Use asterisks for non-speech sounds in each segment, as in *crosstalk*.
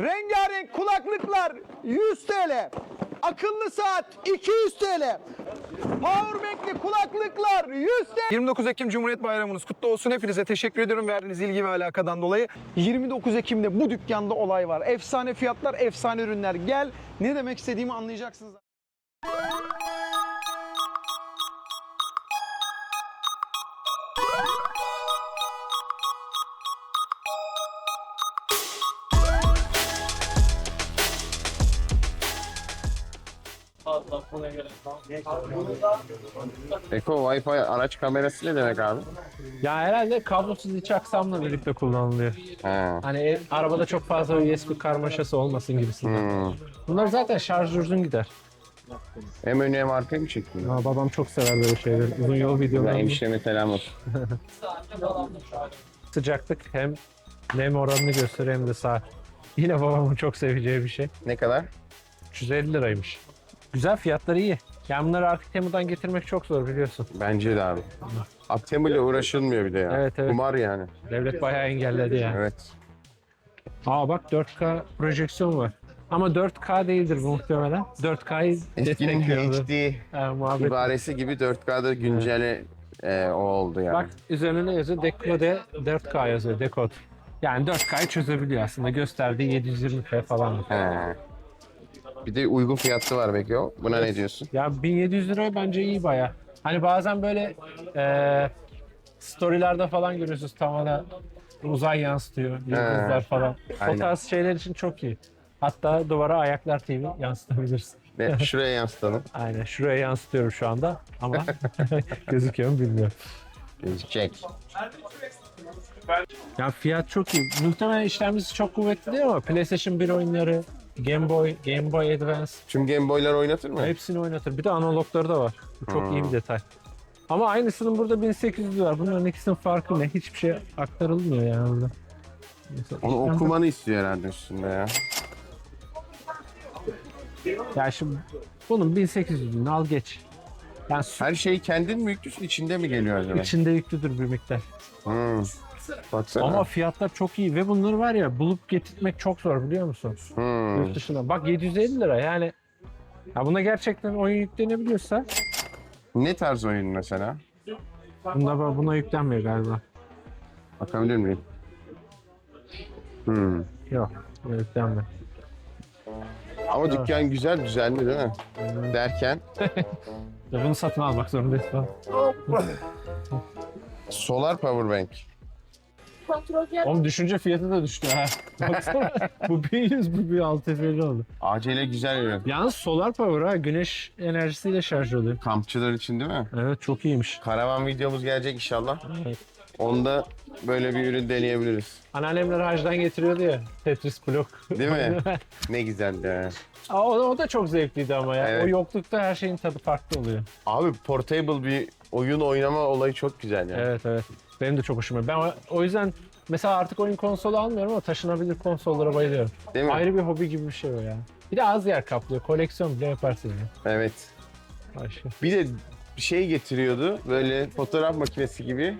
Rengarenk kulaklıklar 100 TL. Akıllı saat 200 TL. Powerbank'li kulaklıklar 100 TL. 29 Ekim Cumhuriyet Bayramınız kutlu olsun. Hepinize teşekkür ediyorum verdiğiniz ilgi ve alakadan dolayı. 29 Ekim'de bu dükkanda olay var. Efsane fiyatlar, efsane ürünler. Gel ne demek istediğimi anlayacaksınız. Eko Wi-Fi araç kamerası ne demek abi? Ya herhalde kablosuz iç aksamla birlikte kullanılıyor. He. Hani ev- arabada çok fazla USB karmaşası olmasın gibisinden. Hmm. Bunlar zaten şarj uzun gider. Hem önü hem arkayı mı çekiyor? Ya babam çok sever böyle şeyleri. Uzun yol Ben videolarını. enişteme selam olsun. *laughs* Sıcaklık hem nem oranını gösteriyor hem de saat. Yine babamın çok seveceği bir şey. Ne kadar? 350 liraymış. Güzel fiyatları iyi. Yani bunları artık Temu'dan getirmek çok zor biliyorsun. Bence de abi. Aptemo ile uğraşılmıyor bir de ya. Evet, evet. Kumar yani. Devlet bayağı engelledi yani. Evet. Aa bak 4K projeksiyon var. Ama 4K değildir bu muhtemelen. 4K'yı Eskinin destekliyordu. HD Ha, muhabbet. ibaresi gibi 4K'da günceli e, o oldu yani. Bak üzerine ne yazıyor? Decode 4K yazıyor. Decode. Yani 4K'yı çözebiliyor aslında. Gösterdiği 720p falan. He. Bir de uygun fiyatlı var belki o. Buna ne diyorsun? Ya 1700 lira bence iyi baya. Hani bazen böyle eee storylerde falan görüyorsunuz tamamen uzay yansıtıyor, yıldızlar falan. aynen. O tarz şeyler için çok iyi. Hatta duvara Ayaklar TV yansıtabilirsin. Ne, *laughs* şuraya yansıtalım. Aynen şuraya yansıtıyorum şu anda ama *laughs* gözüküyor mu bilmiyorum. Gözükecek. Ya fiyat çok iyi. Muhtemelen işlemcisi çok kuvvetli değil ama PlayStation 1 oyunları, Game Boy, Game Boy Advance Tüm Game Boy'lar oynatır mı? hepsini oynatır. Bir de analogları da var. Bu çok iyi bir detay. Ama aynısının burada 1800 var. Bunların ikisinin farkı ne? Hiçbir şey aktarılmıyor yani burada. Mesela Onu işlemci- okumanı istiyor herhalde üstünde ya. Ya şimdi bunun 1800'ünü al geç. Yani Her şeyi kendin mi yüklüsün içinde mi geliyor acaba? içinde yüklüdür bir miktar. Hmm. Baksana. Ama fiyatlar çok iyi ve bunları var ya bulup getirtmek çok zor biliyor musun? Hmm. Yurt dışına. Bak 750 lira yani. Ya buna gerçekten oyun yüklenebiliyorsa Ne tarz oyun mesela? bunda buna yüklenmiyor galiba. Bakabilir miyim? Hmm. Yok yüklenmiyor. Ama dükkan güzel düzenli değil mi? Derken *laughs* Ya bunu satın almak zorundayız solar powerbank. Oğlum düşünce fiyatı da düştü ha. *laughs* Baksana bu 1100 bu 1650 oldu. Acele güzel ürün. Yalnız solar power ha güneş enerjisiyle şarj oluyor. Kampçılar için değil mi? Evet çok iyiymiş. Karavan videomuz gelecek inşallah. Evet. Onda böyle bir ürün deneyebiliriz. Anneannemler hacdan getiriyordu ya Tetris blok. Değil mi? *laughs* ne güzeldi. ha. Aa, o, o da çok zevkliydi ama ya. Evet. O yoklukta her şeyin tadı farklı oluyor. Abi portable bir oyun oynama olayı çok güzel yani. Evet evet. Benim de çok hoşuma. Ben o, o yüzden mesela artık oyun konsolu almıyorum ama taşınabilir konsollara bayılıyorum. Değil mi? Ayrı bir hobi gibi bir şey o ya. Bir de az yer kaplıyor. Koleksiyon bile yaparsın ya. Evet. Başka. Bir de şey getiriyordu. Böyle fotoğraf makinesi gibi.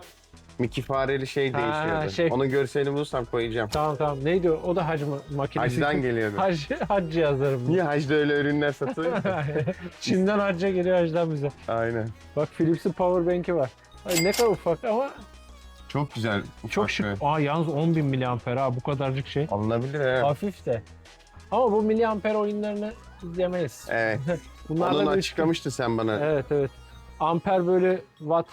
Mickey fareli şey Ha, değişiyordu. şey. Onun görselini bulursam koyacağım. Tamam tamam. Neydi o? O da hac ma- makinesi. Hacdan geliyordu. Hac, hac cihazları bu. Niye hacda öyle ürünler satılıyor? *laughs* Çin'den hacca geliyor hacdan bize. Aynen. Bak Philips'in powerbank'i var. Ay, ne kadar ufak ama Çok güzel. çok şık. Aa yalnız 10.000 miliamper ha bu kadarcık şey. Alınabilir he. Hafif de. Ama bu miliamper oyunlarını izlemeyiz. Evet. *laughs* Bunlarla Onu bir- açıklamıştı sen bana. Evet evet. Amper bölü watt.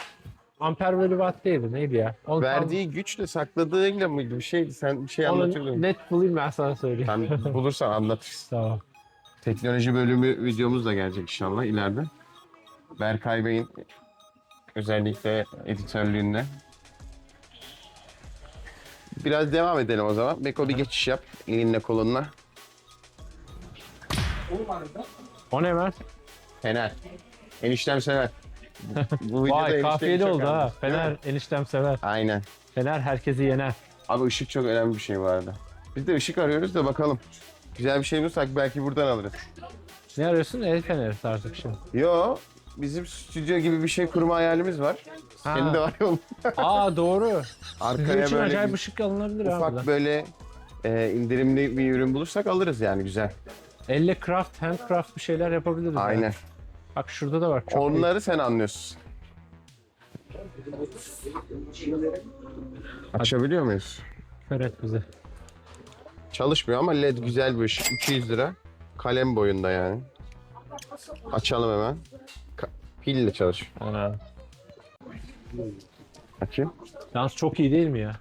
Amper bölü watt değildi neydi ya? Onu tam- Verdiği güçle sakladığıyla mıydı bir şeydi? Sen bir şey onu anlatıyordun. net bulayım ben sana söyleyeyim. Sen *laughs* bulursan anlatırsın. Tamam. Teknoloji bölümü videomuz da gelecek inşallah ileride. Berkay Bey'in özellikle editörlüğünde. Biraz devam edelim o zaman. Beko bir geçiş yap elinle kolunla. O ne Mert? Fener. Eniştem sever. Bu, *laughs* videoda Vay eniştemi kafiyeli çok oldu ha. Fener eniştem sever. Aynen. Fener herkesi yener. Abi ışık çok önemli bir şey bu arada. Biz de ışık arıyoruz da bakalım. Güzel bir şey bulursak belki buradan alırız. Ne arıyorsun? El feneri tarzı bir şey. Yo, bizim stüdyo gibi bir şey kurma hayalimiz var. Ha. Senin de var ya onun. Aa doğru. Sizin Arkaya için böyle acayip bir ışık alınabilir ha. ufak böyle e, indirimli bir ürün bulursak alırız yani güzel. Elle craft, handcraft bir şeyler yapabiliriz. yani. Aynen. Bak şurada da var. Çok iyi. Onları sen anlıyorsun. Açabiliyor muyuz? Evet bize. Çalışmıyor ama led güzel bir ışık. 200 lira. Kalem boyunda yani. Açalım hemen. Ka- pille çalışıyor. Ana. Açayım. Yalnız çok iyi değil mi ya?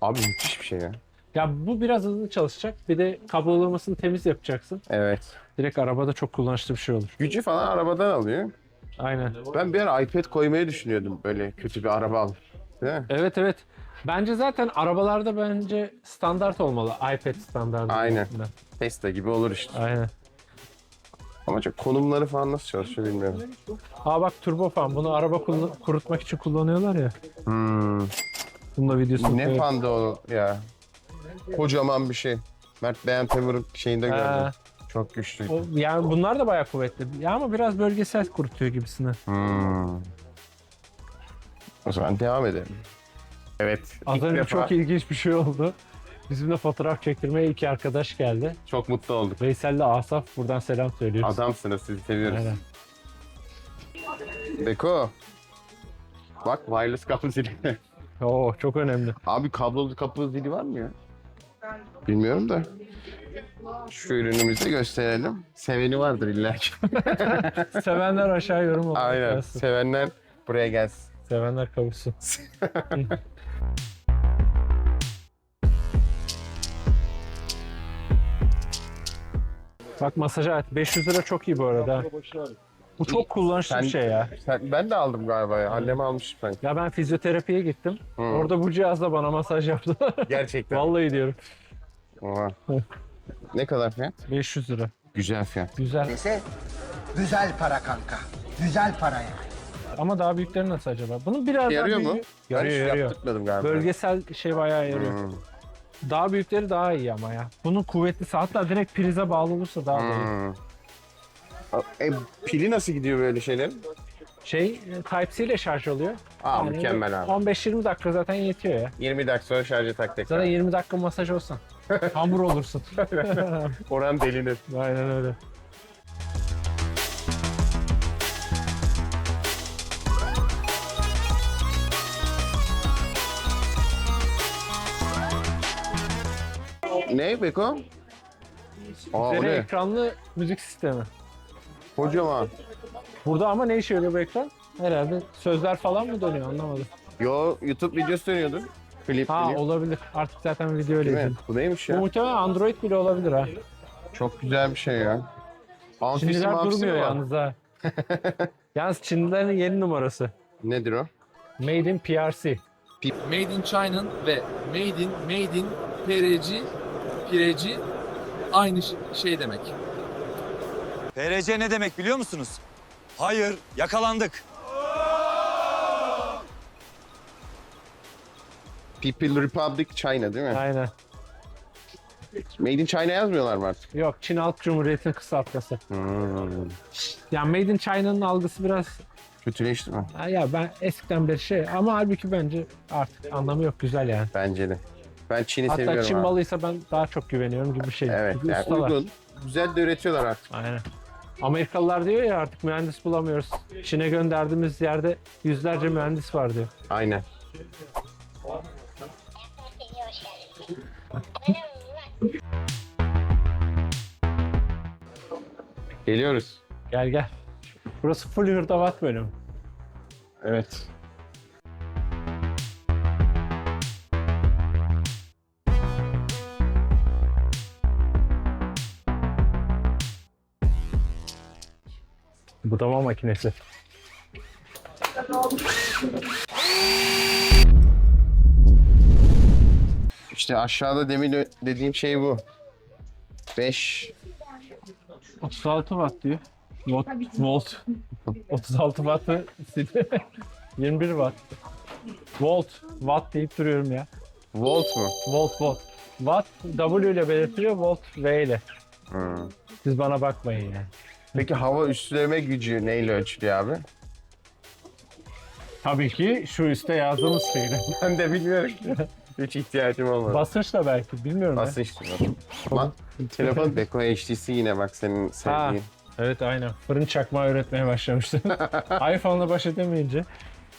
Abi müthiş bir şey ya. Ya bu biraz hızlı çalışacak. Bir de kablolamasını temiz yapacaksın. Evet. Direkt arabada çok kullanışlı bir şey olur. Gücü falan arabadan alıyor. Aynen. Ben bir ara iPad koymayı düşünüyordum böyle kötü bir araba alıp. Değil mi? Evet evet. Bence zaten arabalarda bence standart olmalı. iPad standartı. Aynen. aslında. Tesla gibi olur işte. Aynen. Ama çok konumları falan nasıl çalışıyor bilmiyorum. Aa bak turbofan. Bunu araba kullan- kurutmak için kullanıyorlar ya. Hmm. Bununla videosunu Ne koyarım. o ya. Kocaman bir şey. Mert Beğen Temur'un şeyinde gördüm. Ha. Çok güçlü. O, yani bunlar da bayağı kuvvetli. Ya ama biraz bölgesel kurutuyor gibisine. Hmm. O zaman devam edelim. Evet. Az ilk önce defa çok ilginç bir şey oldu. Bizimle fotoğraf çektirmeye iki arkadaş geldi. çok mutlu olduk. Veysel'le Asaf buradan selam söylüyoruz. Adamsınız sizi seviyoruz. Aynen. Beko. Bak wireless kapı zili. *laughs* Oo çok önemli. Abi kablolu kapı zili var mı ya? Bilmiyorum da. Şu ürünümüzü gösterelim. Seveni vardır illa ki. *laughs* Sevenler aşağı yorum *laughs* olarak Aynen. yazsın. Sevenler buraya gelsin. Sevenler kavuşsun. Bak masaj alet 500 lira çok iyi bu arada. Bu çok kullanışlı Sen- bir şey ya. Sen, ben de aldım galiba ya. Annem almış ben. Ya ben fizyoterapiye gittim. Hı. Orada bu cihazla bana masaj yaptılar. *laughs* Gerçekten. Vallahi diyorum. Oha. ne kadar fiyat? 500 lira. Güzel fiyat. Güzel. Dese güzel para kanka. Güzel para yani. Ama daha büyükleri nasıl acaba? Bunun biraz Yarıyor daha mu? büyüğü- Ben Yarıyor hiç yarıyor. yaptırmadım galiba. Bölgesel şey bayağı yarıyor. Hmm. Daha büyükleri daha iyi ama ya. Bunun kuvvetlisi hatta direkt prize bağlı olursa daha da iyi. Hmm. E, pili nasıl gidiyor böyle şeylerin? Şey e, Type-C ile şarj oluyor. Aa Yani mükemmel abi. 15-20 dakika zaten yetiyor ya. 20 dakika sonra şarja tak tekrar. Zaten 20 dakika masaj olsan. *laughs* Hamur olursun. Oran delinir. Aynen öyle. Ne Beko? Aa o Üzeri ne? ekranlı müzik sistemi. Kocaman. Burada ama ne işe yarıyor bu ekran? Herhalde sözler falan mı dönüyor anlamadım. Yo YouTube videosu dönüyordu. Klip Ha klip. olabilir. Artık zaten video öyle Değil mi? izledim. Bu neymiş Bu ya? muhtemelen Android bile olabilir ha. Çok güzel bir şey ya. Amfisi Çinliler durmuyor var? yalnız ha. *laughs* yalnız Çinlilerin yeni numarası. Nedir o? Made in PRC. Made in China'nın ve Made in, Made in PRC, pireci aynı şey demek. PRC ne demek biliyor musunuz? Hayır, yakalandık. People Republic China değil mi? Aynen. Made in China yazmıyorlar mı artık? Yok Çin Halk Cumhuriyeti'nin kısaltması. Hmm. Yani Made in China'nın algısı biraz Kötüleşti mi? Ha ya ben eskiden beri şey ama halbuki bence artık anlamı yok güzel yani. Bence de. Ben Çin'i Hatta seviyorum Çin abi. malıysa ben daha çok güveniyorum gibi bir şey. Evet Çünkü yani ustalar. uygun. Güzel de üretiyorlar artık. Aynen. Amerikalılar diyor ya artık mühendis bulamıyoruz. Çin'e gönderdiğimiz yerde yüzlerce mühendis var diyor. Aynen. Geliyoruz. Gel gel. Burası full hırdavat bölümü. Evet. Budama makinesi. İşte aşağıda demin dediğim şey bu. 5 36 watt diyor. Volt. Volt. 36 wattı *laughs* sildi. 21 watt. Volt. Watt deyip duruyorum ya. volt mu? Volt volt. Watt W ile belirtiliyor, volt V ile. Hmm. Siz bana bakmayın yani. Peki hava üstleme gücü neyle ölçülüyor abi? Tabii ki şu üstte yazdığımız şeyle. *laughs* Ben de bilmiyorum. Hiç ihtiyacım olmadı. Basınçla belki bilmiyorum ya. Basınçtı. Bak telefon Beko HD'si yine bak senin sevdiğin. Evet aynen. Fırın çakmağı üretmeye başlamıştım. *laughs* iPhone'la baş edemeyince.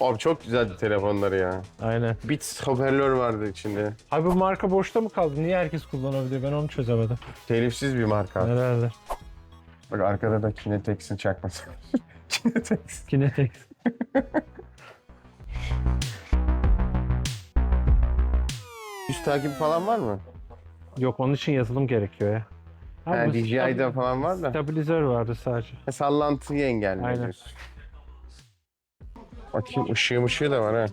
Abi çok güzeldi telefonları ya. Aynen. Beats hoparlör vardı içinde. Abi bu marka boşta mı kaldı? Niye herkes kullanabiliyor? Ben onu çözemedim. Telifsiz bir marka. Herhalde. Bak arkada da Kinetex'in çakması. *laughs* Kinetex. Kinetex. *laughs* Yüz takip falan var mı? Yok onun için yazılım gerekiyor ya. Ha, DJI'de stab- falan var da. Stabilizör vardı sadece. Ha, Sallantıyı engelliyor Aynen. diyorsun. Bakayım ışığı mışığı da var ha.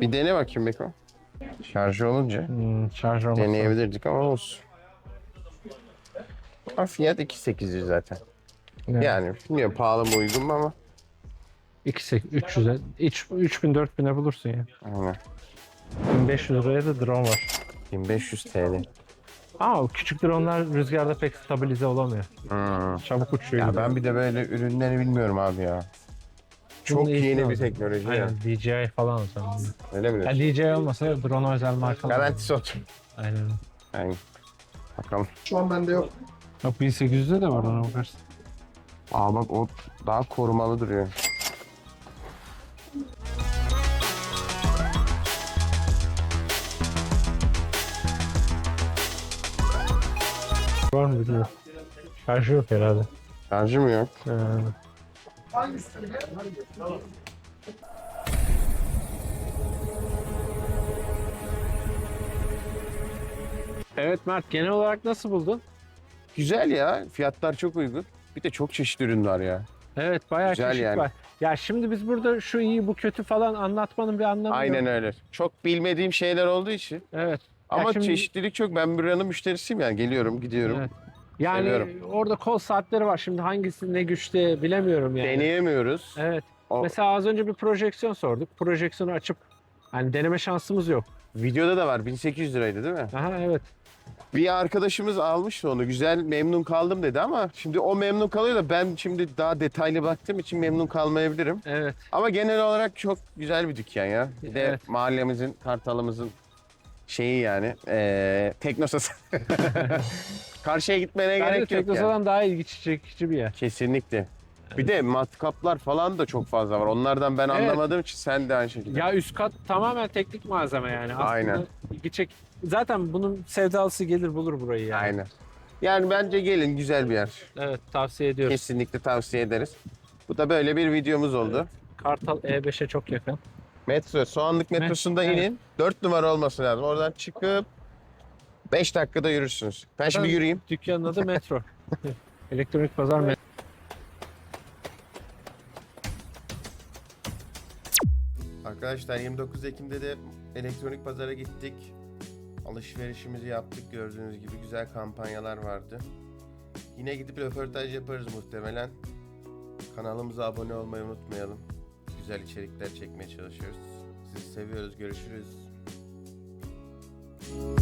Bir dene bakayım Beko. Şarjı olunca Hmm, şarj olması. deneyebilirdik ama olsun. Ha, fiyat 2800 zaten. Yani. Yani bilmiyorum pahalı mı uygun mu ama. 2 300'e 3 3000 4000'e bulursun ya. Aynen. 1500 liraya da drone var. 1500 TL. Ama o küçük dronelar rüzgarda pek stabilize olamıyor. Hmm. Çabuk uçuyor. Ya gibi. ben bir de böyle ürünleri bilmiyorum abi ya. Çok Bunun iyisini yeni bir teknoloji ya. Aynen DJI falan o zaman. Öyle mi Ya diyorsun? DJI olmasa drone özel marka. Garantisi otur. Aynen. Yani. Bakalım. Şu an bende yok. Bak 1800'de de var ona bakarsın. Aa bak o daha korumalı duruyor. Var mı bilmiyorum. Şarjı yok herhalde. Şarjı mı yok? Ee, Evet Mert genel olarak nasıl buldun? Güzel ya. Fiyatlar çok uygun. Bir de çok çeşit ürün var ya. Evet bayağı Güzel çeşit yani. var. Ya şimdi biz burada şu iyi bu kötü falan anlatmanın bir anlamı Aynen yok. öyle. Çok bilmediğim şeyler olduğu için. Evet. Ya Ama şimdi- çeşitlilik çok. Ben buranın müşterisiyim yani. Geliyorum, gidiyorum. Evet. Yani Seviyorum. orada kol saatleri var. Şimdi hangisi ne güçte bilemiyorum yani. Deneyemiyoruz. Evet. O- Mesela az önce bir projeksiyon sorduk. Projeksiyonu açıp hani deneme şansımız yok. Videoda da var. 1800 liraydı değil mi? Aha evet. Bir arkadaşımız almıştı onu. Güzel, memnun kaldım dedi ama şimdi o memnun kalıyor da ben şimdi daha detaylı baktığım için memnun kalmayabilirim. Evet. Ama genel olarak çok güzel bir dükkan ya. Bir de Evet. mahallemizin, Kartalımızın şeyi yani. Ee, Teknosası. *laughs* Karşıya gitmene Bence gerek yok yani. Teknosa'dan daha ilgi çekici bir yer. Kesinlikle. Bir de matkaplar falan da çok fazla var. Onlardan ben Evet. anlamadığım için sen de aynı şekilde. Ya üst kat tamamen teknik malzeme yani. Aslında Aynen. ilgi çek. Zaten bunun sevdalısı gelir bulur burayı yani. Aynen. Yani bence gelin güzel bir yer. Evet tavsiye ediyoruz. Kesinlikle tavsiye ederiz. Bu da böyle bir videomuz oldu. Kartal E5'e çok yakın. Metro, Soğanlık metrosunda evet. inin. 4 numara olması lazım. Oradan çıkıp 5 dakikada yürürsünüz. Ben şimdi Ben- yürüyeyim. Dükkanın adı Metro. *laughs* Elektronik pazar Metro. Arkadaşlar 29 Ekim'de de elektronik pazara gittik. Alışverişimizi yaptık gördüğünüz gibi güzel kampanyalar vardı. Yine gidip röportaj yaparız muhtemelen. Kanalımıza abone olmayı unutmayalım. Güzel içerikler çekmeye çalışıyoruz. Sizi seviyoruz. Görüşürüz. Müzik